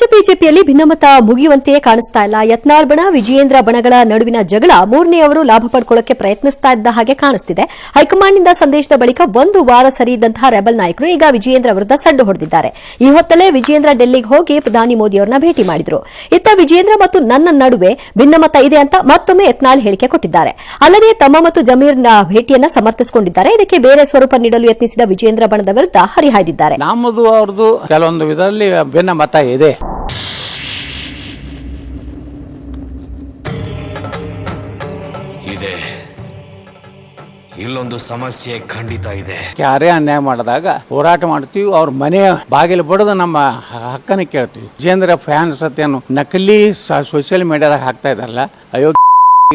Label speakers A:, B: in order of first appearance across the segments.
A: ರಾಜ್ಯ ಬಿಜೆಪಿಯಲ್ಲಿ ಭಿನ್ನಮತ ಮುಗಿಯುವಂತೆಯೇ ಕಾಣಿಸ್ತಾ ಇಲ್ಲ. ಯತ್ನಾಳ್ ಬಣ, ವಿಜಯೇಂದ್ರ ಬಣಗಳ ನಡುವಿನ ಜಗಳ ಮೂರನೇ ಅವರು ಲಾಭ ಪಡ್ಕೊಳ್ಳೋಕೆ ಪ್ರಯತ್ನಿಸ್ತಾ ಇದ್ದ ಹಾಗೆ ಕಾಣಿಸ್ತಿದೆ. ಹೈಕಮಾಂಡ್ನಿಂದ ಸಂದೇಶದ ಬಳಿಕ ಒಂದು ವಾರ ಸರಿ ಇದ್ದಂತಹ ರೆಬಲ್ ನಾಯಕರು ಈಗ ವಿಜಯೇಂದ್ರ ವಿರುದ್ಧ ಸಡ್ಡು ಹೊಡೆದಿದ್ದಾರೆ. ಈ ಹೊತ್ತಲ್ಲೇ ವಿಜಯೇಂದ್ರ ಡೆಲ್ಲಿಗೆ ಹೋಗಿ ಪ್ರಧಾನಿ ಮೋದಿ ಅವರನ್ನ ಭೇಟಿ ಮಾಡಿದ್ರು. ಇತ್ತ ವಿಜಯೇಂದ್ರ ಮತ್ತು ನನ್ನ ನಡುವೆ ಭಿನ್ನಮತ ಇದೆ ಅಂತ ಮತ್ತೊಮ್ಮೆ ಯತ್ನಾಳ್ ಹೇಳಿಕೆ ಕೊಟ್ಟಿದ್ದಾರೆ. ಅಲ್ಲದೆ ತಮ್ಮ ಮತ್ತು ಜಮೀರ್ನ ಭೇಟಿಯನ್ನ ಸಮರ್ಥಿಸಿಕೊಂಡಿದ್ದಾರೆ. ಇದಕ್ಕೆ ಬೇರೆ ಸ್ವರೂಪ ನೀಡಲು ಯತ್ನಿಸಿದ ವಿಜಯೇಂದ್ರ ಬಣದ ವಿರುದ್ಧ ಹರಿಹಾಯ್ದಿದ್ದಾರೆ.
B: ಕೆಲವೊಂದು ವಿಧದಲ್ಲಿ ಭಿನ್ನ ಮತ ಇದೆ.
C: ಇದೆ. ಇಲ್ಲೊಂದು ಸಮಸ್ಯೆ ಖಂಡಿತ ಇದೆ.
B: ಯಾರೇ ಅನ್ಯಾಯ ಮಾಡಿದಾಗ ಹೋರಾಟ ಮಾಡ್ತೀವಿ ಅವ್ರ ಮನೆಯ ಬಾಗಿಲು ಬಡದು ನಮ್ಮ ಹಕ್ಕನ್ನು ಕೇಳ್ತೀವಿ. ವಿಜೇಂದ್ರ ಫ್ಯಾನ್ಸ್ ಅತ್ತೇನು ನಕಲಿ ಸೋಷಿಯಲ್ ಮೀಡಿಯಾದಾಗ ಹಾಕ್ತಾ ಇದಾರಲ್ಲ ಅಯೋಗ್ಯ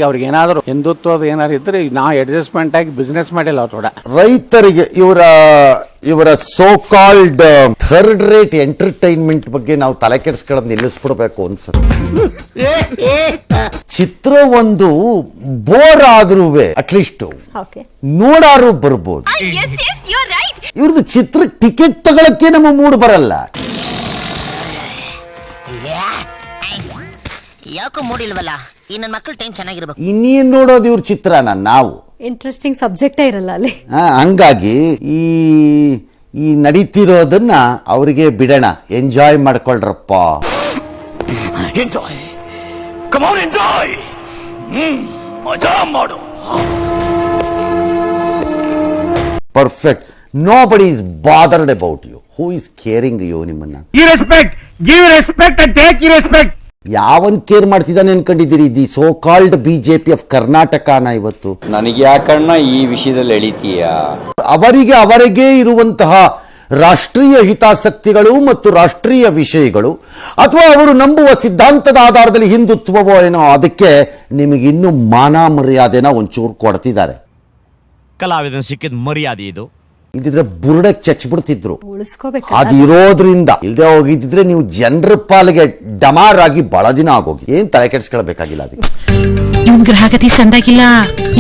B: ಅವ್ರಿಗೆ ಏನಾದ್ರು ಹಿಂದುತ್ವದ ಏನಾದ್ರು ಇದ್ರೆ ನಾವು ಅಡ್ಜಸ್ಟ್ಮೆಂಟ್ ಆಗಿ ಬಿಸ್ನೆಸ್ ಮಾಡಿಲ್ಲ ಅವ್ರು ಕೂಡ.
D: ರೈತರಿಗೆ ಇವರ ಇವರ so called third rate entertainment ಬಗ್ಗೆ ನಾವು ತಲೆ ಕೆಡಿಸ್ಕೊಳ್ಳೋದು ನಿಲ್ಲಿಸ್ಬಿಡ್ಬೇಕು ಅನ್ಸುತ್ತೆ. ಚಿತ್ರ ಒಂದು ಬೋರ್ ಆದ್ರೂ ಅಟ್ಲೀಸ್ಟ್
A: ಓಕೆ
D: ನೋಡಾರು ಬರ್ಬೋದು
E: right.
D: ಇವ್ರದ್ದು ಚಿತ್ರ ಟಿಕೆಟ್ ತಗೊಳಕ್ಕೆ ನಮ್ಮ ಮೂಡ್ ಬರಲ್ಲ.
F: ಯಾಕೋ ಮೂಡಿಲ್ವಲ್ಲ ಈ ನನ್ನ ಮಕ್ಕಳು ಟೈಮ್ ಚೆನ್ನಾಗಿರ್ಬೇಕು.
D: ಇನ್ನೇನ್ ನೋಡೋದು ಇವ್ರ ಚಿತ್ರನ? ನಾವು.
A: ಇಂಟ್ರೆಸ್ಟಿಂಗ್ ಸಬ್ಜೆಕ್ಟೇ ಇರಲ್ಲ ಅಲ್ಲಿ.
D: ಹಂಗಾಗಿ ಈ ಈ ನಡೀತಿರೋದನ್ನ ಅವರಿಗೆ ಬಿಡೋಣ. ಎಂಜಾಯ್ ಮಾಡ್ಕೊಳ್ರಪ್ಪ.
C: ಎಂಜಾಯ್ ಕಮಾನ್ ಎಂಜಾಯ್ ಹ್ಮ್ ಮಜಾ ಮಾಡು
D: perfect nobody is bothered about you who is caring you ನಿಮ್ಮನ್ನ?
G: Respect. Give respect and take respect
D: ಯಾವನ್ ಕೇರ್ ಮಾಡ್ತಿದ್ದಾನೆ ಅನ್ಕೊಂಡಿದ್ದೀರಿ? The so called BJP of ಕರ್ನಾಟಕನ ಇವತ್ತು.
H: ನನಗೆ ಯಾಕಣ್ಣ ಈ ವಿಷಯದಲ್ಲಿ ಎಳಿತೀಯಾ?
D: ಅವರಿಗೆ ಅವರಿಗೆ ಇರುವಂತಹ ರಾಷ್ಟ್ರೀಯ ಹಿತಾಸಕ್ತಿಗಳು ಮತ್ತು ರಾಷ್ಟ್ರೀಯ ವಿಷಯಗಳು ಅಥವಾ ಅವರು ನಂಬುವ ಸಿದ್ಧಾಂತದ ಆಧಾರದಲ್ಲಿ ಹಿಂದುತ್ವವೋ ಏನೋ ಅದಕ್ಕೆ ನಿಮಗೆ ಇನ್ನೂ ಮಾನ ಮರ್ಯಾದೆನ ಒಂಚೂರು ಕೊಡ್ತಿದ್ದಾರೆ.
I: ಕಲಾವಿದನ ಸಿಕ್ಕಿದ ಮರ್ಯಾದೆ ಇದು.
D: ಇಲ್ದಿದ್ರೆ ಬುರುಡಕ್ಕೆ ಚಚ್ಬಿಡ್ತಿದ್ರು.
A: ಅದಿರೋದ್ರಿಂದ
D: ಅದು ಇರೋದ್ರಿಂದ ಇಲ್ಲದೆ ಹೋಗಿದ್ದಿದ್ರೆ ನೀವು ಜನರ ಪಾಲಿಗೆ ಡಮಾರ್ ಆಗಿ ಬಹಳ ದಿನ ಆಗೋಗಿ ಏನ್ ತಲೆ ಕೆಡಿಸ್ಕೊಳ್ಬೇಕಾಗಿಲ್ಲ ಅದಕ್ಕೆ.
J: ಇವನ್ ಗ್ರಹಗತಿ ಸಂದಾಗಿಲ್ಲ.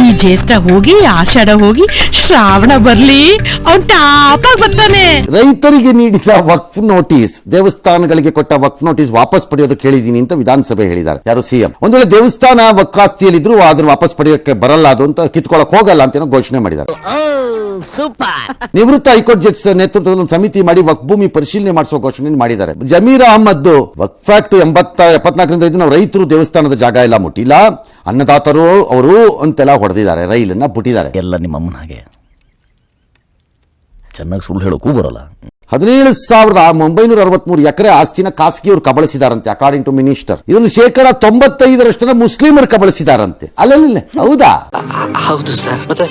J: ಈ ಜ್ಯೇಷ್ಠ ಹೋಗಿ ಆಷಾಢ ಹೋಗಿ ಶ್ರಾವಣ ಬರ್ಲಿ ಅವನ್ ಟಾಪ್ ಆಗಿ ಬರ್ತಾನೆ.
D: ರೈತರಿಗೆ ನೀಡಿದ ವಕ್ಫ್ ನೋಟಿಸ್ ದೇವಸ್ಥಾನಗಳಿಗೆ ಕೊಟ್ಟ ವಕ್ಫ್ ನೋಟಿಸ್ ವಾಪಸ್ ಪಡೆಯೋದಕ್ಕೆ ಹೇಳಿದೀನಿ ಅಂತ ವಿಧಾನಸಭೆ ಹೇಳಿದ್ದಾರೆ. ಯಾರು ಸಿಎಂ? ಒಂದ್ ವೇಳೆ ದೇವಸ್ಥಾನ ವಕ್ಕಾಸ್ತಿಯಲ್ಲಿದ್ರು ಅದನ್ನ ವಾಪಸ್ ಪಡೆಯೋಕೆ ಬರಲ್ಲ ಅದು ಅಂತ ಕಿತ್ಕೊಳಕ್ ಹೋಗಲ್ಲ ಅಂತ ಏನೋ ಘೋಷಣೆ ಮಾಡಿದ್ದಾರೆ.
F: ಸೂಪರ್.
D: ನಿವೃತ್ತ ಹೈಕೋರ್ಟ್ ಜಡ್ಜ್ ನೇತೃತ್ವದಲ್ಲಿ ಒಂದು ಸಮಿತಿ ಮಾಡಿ ವಕ್ ಭೂಮಿ ಪರಿಶೀಲನೆ ಮಾಡಿಸುವ ಘೋಷಣೆ ಮಾಡಿದ್ದಾರೆ. ಜಮೀರ್ ಅಹಮದ್ ವಕ್ಫ್ ಆಕ್ಟ್ ಎಂಬತ್ತ ಎಪ್ಪತ್ನಾಲ್ಕರಿಂದ ಇದು ನಾವು ರೈತರು ದೇವಸ್ಥಾನದ ಜಾಗ ಎಲ್ಲ ಮುಟ್ಟಿಲ್ಲ. ಅನ್ನದಾತರು ಅವರು ಅಂತೆಲ್ಲ ಹೊಡೆದಿದ್ದಾರೆ ರೈಲನ್ನು ಬಿಟ್ಟಿದ್ದಾರೆ.
H: ಎಲ್ಲ ನಿಮ್ಮ ಅಮ್ಮನ ಹಾಗೆ. ಚೆನ್ನಾಗಿ ಸುಳ್ಳು ಹೇಳೋಕ್ಕೂ ಬರೋಲ್ಲ.
D: ಹದಿನೇಳು ಸಾವಿರದ ಒಂಬೈನೂರ ಅರವತ್ಮೂರು ಎಕರೆ ಆಸ್ತಿನ ಖಾಸಗಿಯವರು ಕಬಳಿಸಿದಾರಂತೆ ಅಕಾರ್ಡಿಂಗ್ ಟು ಮಿನಿಸ್ಟರ್ ಇದರಲ್ಲಿ ಶೇಕಡ ತೊಂಬತ್ತೈದರಷ್ಟನ್ನ ಮುಸ್ಲಿಮರು ಕಬಳಿಸಿದಾರಂತೆ. ಅಲ್ಲಲ್ಲ ಹೌದಾ?
F: ಹೌದು ಸರ್. ಮತ್ತೆ?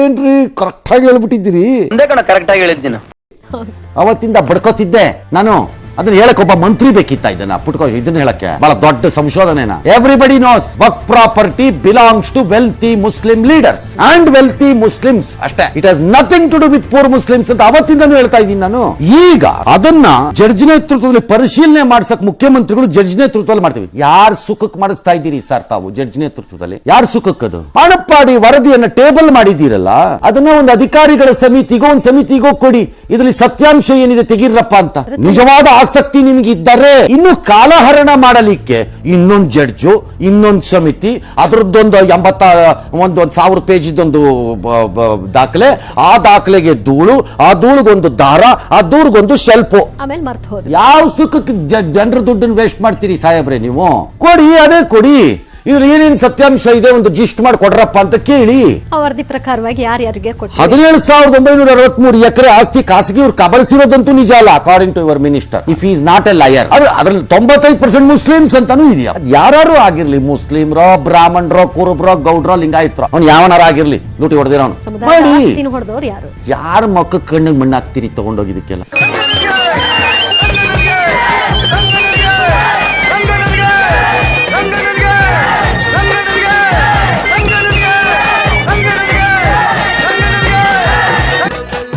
D: ಏನ್ರಿ ಕರೆಕ್ಟ್ ಆಗಿ ಹೇಳ್ಬಿಟ್ಟಿದ್ದೀರಿ?
G: ಕರೆಕ್ಟ್ ಆಗಿ ಹೇಳಿದ್ದೀನಿ
D: ಅವತ್ತಿಂದ ಬಡ್ಕೋತಿದ್ದೆ ನಾನು. ಅದನ್ನ ಹೇಳಕ್ ಒಬ್ಬ ಮಂತ್ರಿ ಬೇಕಿತ್ತ ಇದನ್ನ? ಪುಟ್ಕೋ ಇದನ್ನ ಹೇಳಕ್ಕೆ. ಬಹಳ ದೊಡ್ಡ ಸಂಶೋಧನೆನ. Everybody knows work property belongs to wealthy Muslim leaders and wealthy Muslims ಅಷ್ಟೇ. It has nothing to do with poor Muslims ಅಂತ ಅವತ್ತಿಂದನೂ ಹೇಳ್ತಾ ಇದ್ದೀನಿ ನಾನು. ಈಗ ಅದನ್ನ ಜಡ್ಜ್ ನೇತೃತ್ವದಲ್ಲಿ ಪರಿಶೀಲನೆ ಮಾಡ್ಸಕ್ ಮುಖ್ಯಮಂತ್ರಿಗಳು ಜಡ್ಜ್ ನೇತೃತ್ವದಲ್ಲಿ ಮಾಡ್ತೀವಿ. ಯಾರು ಸುಖಕ್ ಮಾಡಿಸ್ತಾ ಇದ್ದೀರಿ ಸರ್ ತಾವು ಜಡ್ಜ್ ನೇತೃತ್ವದಲ್ಲಿ? ಯಾರ್ ಸುಖಕ್ಕದು ಹಣಪ್ಪಾಡಿ ವರದಿಯನ್ನ ಟೇಬಲ್ ಮಾಡಿದ್ದೀರಲ್ಲ ಅದನ್ನ ಒಂದು ಅಧಿಕಾರಿಗಳ ಸಮಿತಿಗೋ ಒಂದು ಸಮಿತಿಗೋ ಕೊಡಿ. ಇದರಲ್ಲಿ ಸತ್ಯಾಂಶ ಏನಿದೆ ತೆಗೀರಪ್ಪ ಅಂತ. ನಿಜವಾದ ಆಸಕ್ತಿ ನಿಮ್ಗೆ ಇದ್ದರೆ ಇನ್ನು ಕಾಲಹರಣ ಮಾಡಲಿಕ್ಕೆ ಇನ್ನೊಂದು ಜಡ್ಜು ಇನ್ನೊಂದು ಸಮಿತಿ ಅದರದ್ದೊಂದು ಎಂಬತ್ತ ಒಂದು ಒಂದು ಸಾವಿರ ಪೇಜ್ ಇದ್ದೊಂದು ಬ- ಬ- ದಾಖಲೆ ಆ ದಾಖಲೆಗೆ ಧೂಳು ಆ ಧೂಳಿಗೊಂದು ದಾರ ಆ ಧೂಳಿಗೊಂದು ಶೆಲ್ಪು. ಯಾವ ಸುಖಕ್ಕೆ ಜನರ ದುಡ್ಡನ್ನು ವೇಸ್ಟ್ ಮಾಡ್ತೀರಿ ಸಾಹೇಬ್ರೆ ನೀವು? ಕೊಡಿ ಅದೇ ಕೊಡಿ. ಇವ್ರು ಏನೇನ್ ಸತ್ಯಾಂಶ ಇದೆ ಒಂದು ಜಿಸ್ಟ್ ಮಾಡಿ ಕೊಡ್ರಪ್ಪ ಅಂತ ಕೇಳಿ.
A: ಆ ವರದಿ ಪ್ರಕಾರವಾಗಿ ಯಾರ್ಯಾರಿಗೆ ಕೊಟ್ಟು
D: ಹದಿನೇಳು ಸಾವಿರದ ಒಂಬೈನೂರ ಅರವತ್ಮೂರು ಎಕರೆ ಆಸ್ತಿ ಖಾಸಗಿ ಅವ್ರು ಕಬಳಿಸಿರೋದಂತೂ ನಿಜ ಅಲ್ಲ according to your minister if is not a liar ಅದ್ರಲ್ಲಿ ತೊಂಬತ್ತೈದು ಪರ್ಸೆಂಟ್ ಮುಸ್ಲಿಮ್ಸ್ ಅಂತಾನೂ ಇದೆಯಾ? ಯಾರು ಆಗಿರ್ಲಿ ಮುಸ್ಲಿಮ್ರೋ ಬ್ರಾಹ್ಮಣರೋ ಕುರುಬ್ರೋ ಗೌಡ್ರೋ ಲಿಂಗಾಯತ್ರೋ ಅವ್ನು ಯಾವನಾರ ಆಗಿರ್ಲಿ ಲೂಟಿ ಹೊಡೆದಿರೋನು
A: ಸಮುದಾಯದ
D: ಮಾಡಿ.
A: ಆಸ್ತಿನ ಹೊಡೆದವ್ರು ಯಾರು?
D: ಯಾರ ಮಕ್ಕ ಕಣ್ಣಿಗೆ ಮಣ್ಣಾಕ್ತಿರಿ ತಗೊಂಡೋಗಿದಕ್ಕೆಲ್ಲ